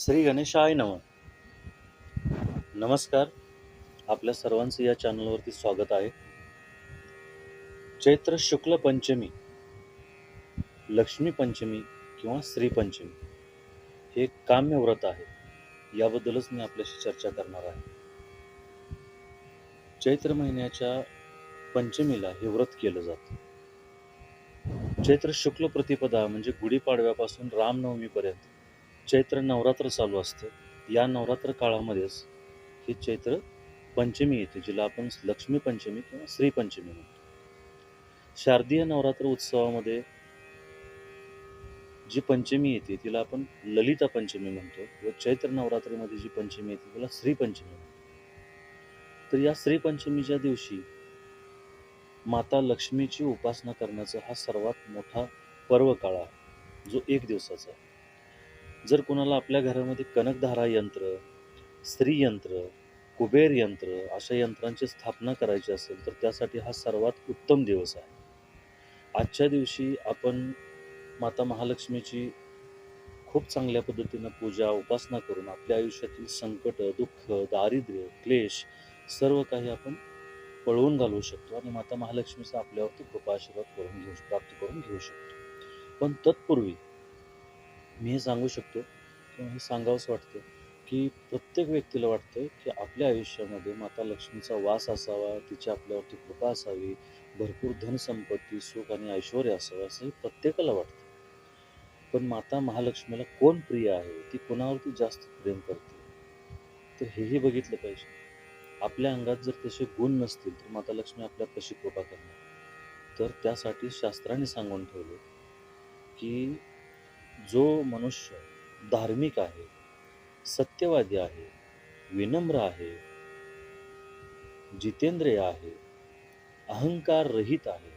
श्री गणेशाय नम. नमस्कार. आपल्या सर्वांचं या चॅनलवरती स्वागत आहे. चैत्र शुक्ल पंचमी लक्ष्मी पंचमी किंवा श्रीपंचमी हे काम्य व्रत आहे. याबद्दलच मी आपल्याशी चर्चा करणार आहे. चैत्र महिन्याच्या पंचमीला हे व्रत केलं जातं. चैत्र शुक्ल प्रतिपदा म्हणजे गुढीपाडव्यापासून रामनवमीपर्यंत. चैत्र नवरात्र चालू असतं. या नवरात्र काळामध्येच ही चैत्र पंचमी येते जिला आपण लक्ष्मी पंचमी किंवा श्रीपंचमी म्हणतो. शारदीय नवरात्र उत्सवामध्ये जी पंचमी येते तिला आपण ललिता पंचमी म्हणतो. व चैत्र नवरात्रीमध्ये जी पंचमी येते तिला श्रीपंचमी म्हणतो. तर या श्रीपंचमीच्या दिवशी माता लक्ष्मीची उपासना करण्याचा हा सर्वात मोठा पर्व काळ आहे जो एक दिवसाचा आहे. जर कोणाला आपल्या घरामध्ये कनकधारा यंत्र स्त्री यंत्र कुबेर यंत्र अशा यंत्रांची स्थापना करायची असेल तर त्यासाठी हा सर्वात उत्तम दिवस आहे. आजच्या दिवशी आपण माता महालक्ष्मीची खूप चांगल्या पद्धतीनं पूजा उपासना करून आपल्या आयुष्यातील संकट दुःख दारिद्र्य क्लेश सर्व काही आपण पळवून घालवू शकतो आणि माता महालक्ष्मीचा आपल्यावरती कृपा आशीर्वाद करून घेऊ प्राप्त करून घेऊ शकतो. पण तत्पूर्वी मी हे सांगू शकतो किंवा हे सांगावंच वाटतं की प्रत्येक व्यक्तीला वाटतं की आपल्या आयुष्यामध्ये माता लक्ष्मीचा वास असावा तिची आपल्यावरती कृपा असावी भरपूर धनसंपत्ती सुख आणि ऐश्वर असावं असं हे प्रत्येकाला वाटतं. पण माता महालक्ष्मीला कोण प्रिय आहे ती कोणावरती जास्त प्रेम करते? तर हेही बघितलं पाहिजे. आपल्या अंगात जर तसे गुण नसतील तर माता लक्ष्मी आपल्या कशी कृपा करणार? तर त्यासाठी शास्त्राने सांगून ठेवले की जो मनुष्य धार्मिक आहे सत्यवादी आहे विनम्र आहे जितेंद्रिय आहे अहंकार रहित आहे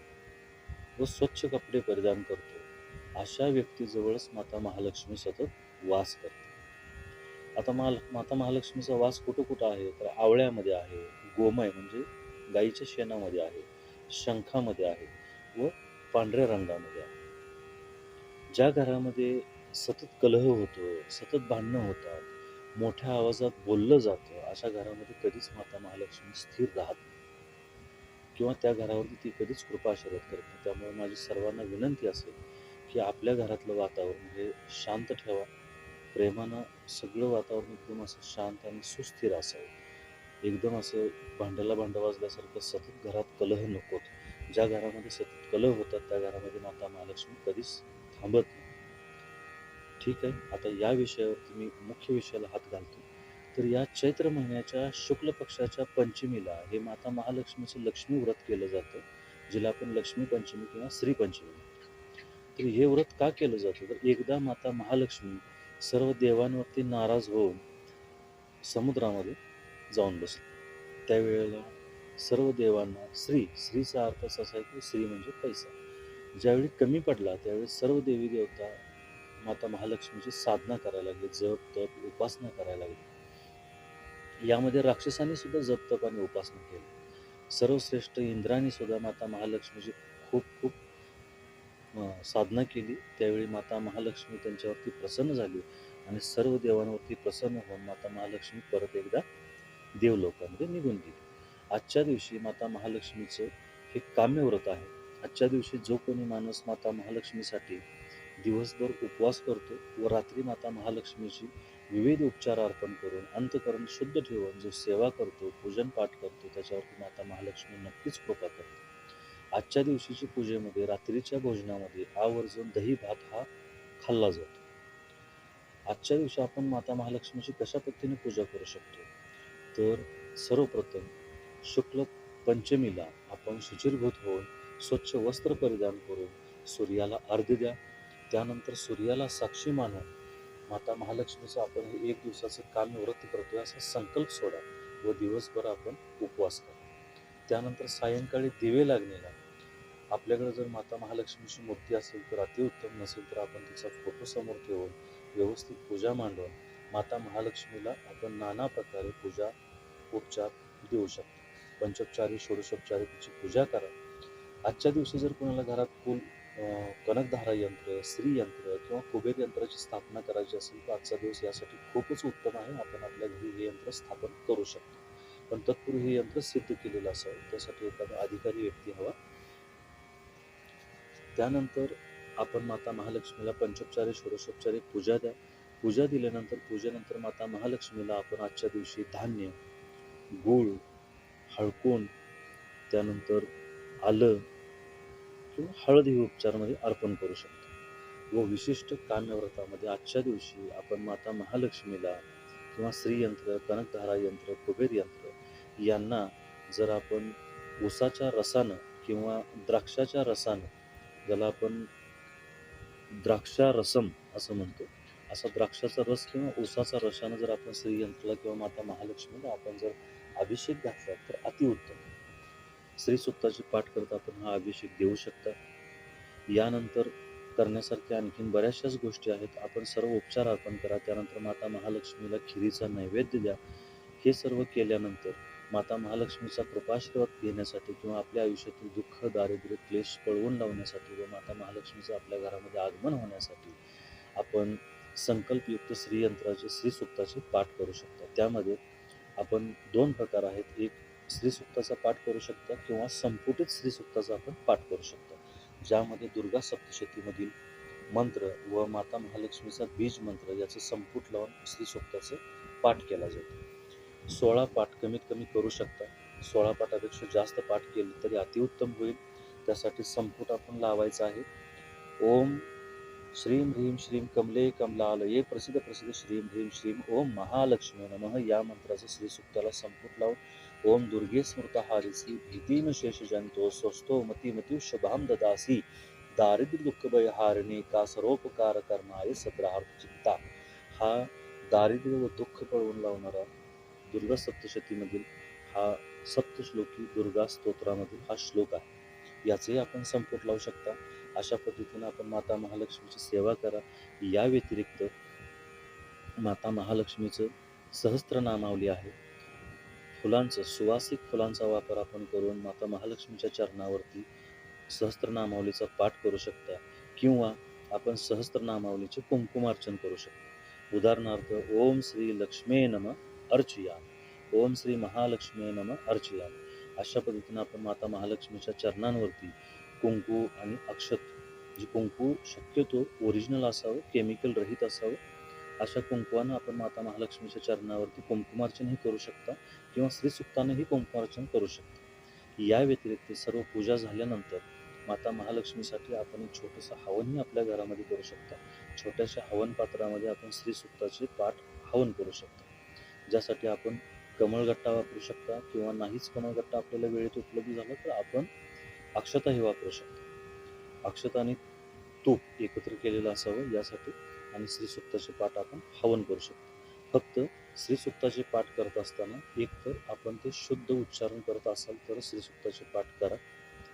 व स्वच्छ कपडे परिधान करतो अशा व्यक्तीजवळच माता महालक्ष्मी सतत वास करते. आता महा माता महालक्ष्मीचा वास कुठं कुठं आहे? तर आवळ्यामध्ये आहे गोमय म्हणजे गाईच्या शेणामध्ये आहे शंखामध्ये आहे व पांढऱ्या रंगामध्ये आहे. ज्या घरामध्ये सतत कलह होतो सतत भांडणं होतात मोठ्या आवाजात बोललं जातं अशा घरामध्ये कधीच माता महालक्ष्मी स्थिर राहत नाही. किंवा त्या घरावरती ती कधीच कृपा आशीर्वाद करत नाही. त्यामुळे माझी सर्वांना विनंती असेल की आपल्या घरातलं वातावरण हे शांत ठेवा. प्रेमानं सगळं वातावरण एकदम असं शांत आणि सुस्थिर असावं. एकदम असं भांड्याला भांडं वाजल्यासारखं सतत घरात कलह नकोत. ज्या घरामध्ये सतत कलह होतात त्या घरामध्ये माता महालक्ष्मी कधीच थांबत नाही. ठीक आहे? आता या विषयावरती मी मुख्य विषयाला हात घालतो. तर या चैत्र महिन्याच्या शुक्ल पक्षाच्या पंचमीला हे माता महालक्ष्मीचं लक्ष्मी व्रत केलं जातं जिला आपण लक्ष्मी पंचमी किंवा श्री पंचमी तर हे व्रत का केलं जातं? तर एकदा माता महालक्ष्मी सर्व देवांवरती नाराज होऊन समुद्रामध्ये जाऊन बसले. त्यावेळेला सर्व देवांना श्री श्रीचा अर्थ असा आहे की श्री म्हणजे पैसा. ज्यावेळी कमी पडला त्यावेळी सर्व देवी देवता माता महालक्ष्मीची साधना करायला लागली जप तप उपासना करायला लागली. यामध्ये राक्षसांनी सुद्धा जप तप आणि उपासना केली सर्वश्रेष्ठ इंद्राने सुद्धा माता महालक्ष्मीची खूप खूप साधना केली. त्यावेळी माता महालक्ष्मी त्यांच्यावरती प्रसन्न झाली आणि सर्व देवांवरती प्रसन्न होऊन माता महालक्ष्मी परत एकदा देवलोकामध्ये निघून गेली. आजच्या दिवशी माता महालक्ष्मीचं हे काम्यव्रत आहे. आजच्या दिवशी जो कोणी माणूस माता महालक्ष्मीसाठी दिवसभर उपवास करतो व रात्री माता महालक्ष्मीची विविध उपचार अर्पण करून अंतकरण शुद्ध ठेवून जो सेवा करतो पूजन पाठ करतो त्याच्यावरती माता महालक्ष्मी नक्कीच कृपा करते. आजच्या दिवशीच्या पूजेमध्ये रात्रीच्या भोजनामध्ये आवर्जून दही भात हा खाल्ला जातो. आजच्या दिवशी आपण माता महालक्ष्मीची कशा पद्धतीने पूजा करू शकतो? तर सर्वप्रथम शुक्ल पंचमीला आपण शुचिरभूत होऊन स्वच्छ वस्त्र परिधान करून सूर्याला अर्ध द्या. त्यानंतर सूर्याला साक्षी मानून माता महालक्ष्मीचं आपण हे एक दिवसाचं काम व्रत करतोय असा संकल्प सोडा व दिवसभर आपण उपवास करा. त्यानंतर सायंकाळी दिवे लागणेला. आपल्याकडे जर माता महालक्ष्मीची मूर्ती असेल तर अतिउत्तम नसेल तर आपण तिचा फोटो समोर ठेवून व्यवस्थित पूजा मांडून माता महालक्ष्मीला आपण नाना प्रकारे पूजा उपचार देऊ शकतो. पंचोपचारी षोडशोपचारी तिची पूजा करा. आजच्या दिवशी जर कोणाला घरात कुल कनकधारा यंत्र स्त्री यंत्र किंवा कुबेर यंत्राची स्थापना करायची असेल तर आजचा दिवस यासाठी खूपच उत्तम आहे. आपण आपल्या घरी हे यंत्र स्थापन करू शकतो. पण तत्पूर्वी हे यंत्र सिद्ध केलेलं असावं. त्यासाठी एखादा अधिकारी व्यक्ती हवा. त्यानंतर आपण माता महालक्ष्मीला पंचोपचारी षोडशोपचारी पूजा द्या. पूजा दिल्यानंतर पूजेनंतर माता महालक्ष्मीला आपण आजच्या दिवशी धान्य गूळ हळकुंड त्यानंतर आलं किंवा हळद ही उपचारामध्ये अर्पण करू शकतो. व विशिष्ट कान्यव्रतामध्ये आजच्या दिवशी आपण माता महालक्ष्मीला किंवा श्रीयंत्र कनकधारा यंत्र कुबेर यंत्र यांना जर आपण ऊसाच्या रसानं किंवा द्राक्षाच्या रसानं ज्याला आपण द्राक्षा रसम असं म्हणतो असा द्राक्षाचा रस किंवा ऊसाचा रसानं जर आपण श्रीयंत्राला किंवा माता महालक्ष्मीला आपण जर अभिषेक घातला तर अतिउत्तम. श्री पाठ करता आपण हा अभिषेक देऊ शकता. यानंतर करण्यासारख्या आणखीन बऱ्याचशाच गोष्टी आहेत. आपण सर्व उपचार अर्पण करा. त्यानंतर माता महालक्ष्मीला खिरीचा नैवेद्य द्या. हे सर्व केल्यानंतर माता महालक्ष्मीचा कृपाशीर्वाद घेण्यासाठी किंवा आपल्या आयुष्यातील दुःख दारिद्र्य क्लेश पळवून लावण्यासाठी व माता महालक्ष्मीचं आपल्या घरामध्ये आगमन होण्यासाठी आपण संकल्पयुक्त श्रीयंत्राचे श्रीसुक्ताचे पाठ करू शकता. त्यामध्ये आपण दोन प्रकार आहेत. एक श्रीसुक्ताचा पाठ करू शकता किंवा संपुटित श्रीसुक्ताचा आपण पाठ करू शकता. ज्यामध्ये दुर्गा सप्तशतीमधील मंत्र व माता महालक्ष्मीचा बीज मंत्र याचं संपुट लावून श्रीसुक्ताचं पाठ केला जातो. सोळा पाठ कमीत कमी करू शकता. सोळा पाठापेक्षा जास्त पाठ केले तरी अतिउत्तम होईल. त्यासाठी संपुट आपण लावायचा आहे. ओम श्रीम ह्रीम श्रीम कमले कमलालये प्रसिद्ध प्रसिद्ध श्रीम ह्रीम श्रीम ओम महालक्ष्मी नमः या मंत्राचं श्री सुक्ताला संपुट लावून ओम दुर्गे स्मृतहारिसी भीतीन शेष जंतो स्वस्तो मती मती शुभाम ददासी। दारिद्र्य दुःख भय का सरोपकार करणारे सत्रार्थ चित्ता हा दारिद्र्य व दुःख पळवून लावणारा दुर्गा सप्तशतीमधील हा सप्तश्लोकी दुर्गा स्तोत्रामधील हा श्लोक आहे. याचेही आपण संपुट लावू शकता. अशा पद्धतीने आपण माता महालक्ष्मीची सेवा करा. या व्यतिरिक्त माता महालक्ष्मीचं सहस्त्रनामावली आहे. फुलांचं सुवासिक फुलांचा वापर आपण करून माता महालक्ष्मीच्या चरणावरती सहस्त्रनामावलीचा पाठ करू शकता किंवा आपण सहस्त्रनामावलीचे कुंकुमार्चन करू शकतो. उदाहरणार्थ ओम श्री लक्ष्मे नम अर्चया ओम श्री महालक्ष्मी नम अर्चया. अशा पद्धतीने आपण माता महालक्ष्मीच्या चरणांवरती कुंकू आणि अक्षत जे कुंकू शक्यतो ओरिजिनल असावं केमिकल रहित असावं अशा कुंकवानं आपण माता महालक्ष्मीच्या चरणावरती कुंकुमार्चनही करू शकता किंवा श्रीसुक्तानेही कुंकुमार्चन करू शकता. या व्यतिरिक्त सर्व पूजा झाल्यानंतर माता महालक्ष्मीसाठी आपण एक छोटंसं हवनही आपल्या घरामध्ये करू शकता. छोट्याशा हवन पात्रामध्ये आपण श्रीसुक्ताचे पाठ हवन करू शकता. ज्यासाठी आपण कमळगट्टा वापरू शकता किंवा नाहीच कमळगट्टा आपल्याला वेळेत उपलब्ध झाला तर आपण अक्षताही वापरू शकतो. अक्षता आणि तूप एकत्र केलेलं असावं यासाठी आणि श्रीसुक्ताचे पाठ आपण हवन करू शकतो. फक्त श्रीसुक्ताचे पाठ करत असताना एक तर आपण ते शुद्ध उच्चारण करत असाल तर श्रीसुक्ताचे पाठ करा.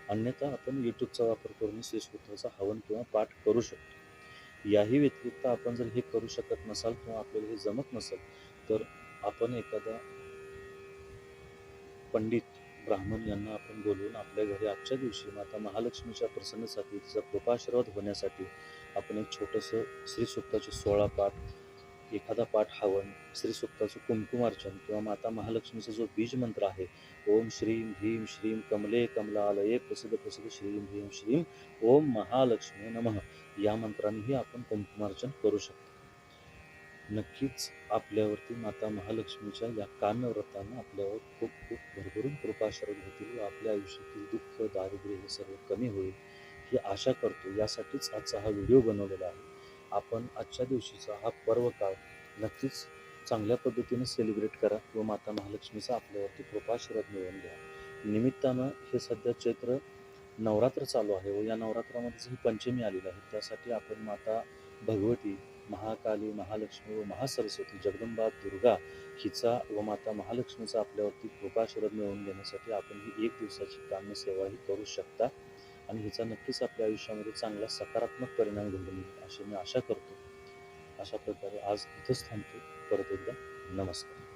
अन्यथा आपण यूट्यूबचा वापर करून श्रीसुक्ताचा हवन किंवा पाठ करू शकतो. याही व्यतिरिक्त आपण जर हे करू शकत नसाल किंवा आपल्याला हे जमत नसेल तर आपण एखादा पंडित ब्राह्मण यांना आपण बोलवून आपल्या घरी आजच्या दिवशी माता महालक्ष्मीच्या प्रसन्नसाठी तिचा कृपाशीर्वाद होण्यासाठी आपण एक छोटंसं श्रीसुक्ताचे सोळा पाठ एखादा पाठ हवन श्रीसुक्ताचं कुंकुमार्चन किंवा माता महालक्ष्मीचा जो बीज मंत्र आहे ओम श्रीम भीम श्रीम कमले कमलालये प्रसिद्ध प्रसिद्ध श्रीम भीम श्रीम ओम महालक्ष्मी नमः. या मंत्रानेही आपण कुंकुमार्चन करू शकतो. नक्कीच आपल्यावरती माता महालक्ष्मीच्या या कानव्रतानं आपल्यावर खूप खूप भरभरून कृपाशरण होतील व आपल्या आयुष्यातील दुःख दारिद्र्य हे सर्व कमी होईल. ही आशा करतो. यासाठीच आजचा हा व्हिडिओ बनवलेला आहे. आपण आजच्या दिवशीचा हा पर्व काळ नक्कीच चांगल्या पद्धतीने सेलिब्रेट करा व माता महालक्ष्मीचा आपल्यावरती कृपाशीर्वाद मिळवून घ्या. निमित्तानं हे सध्या चैत्र नवरात्र चालू आहे व या नवरात्रामध्ये ही पंचमी आलेली आहे. त्यासाठी आपण माता भगवती महाकाली महालक्ष्मी व महासरस्वती जगदंबा दुर्गा हिचा व माता महालक्ष्मीचा आपल्यावरती कृपाशीर्वाद मिळवून घेण्यासाठी आपण ही एक दिवसाची काम्यसेवाही करू शकता. आणि हिचा नक्कीच आपल्या आयुष्यामध्ये चांगला सकारात्मक परिणाम घडून येईल अशी मी आशा करतो. अशा प्रकारे आज इथंच थांबतो. परत एकदा नमस्कार.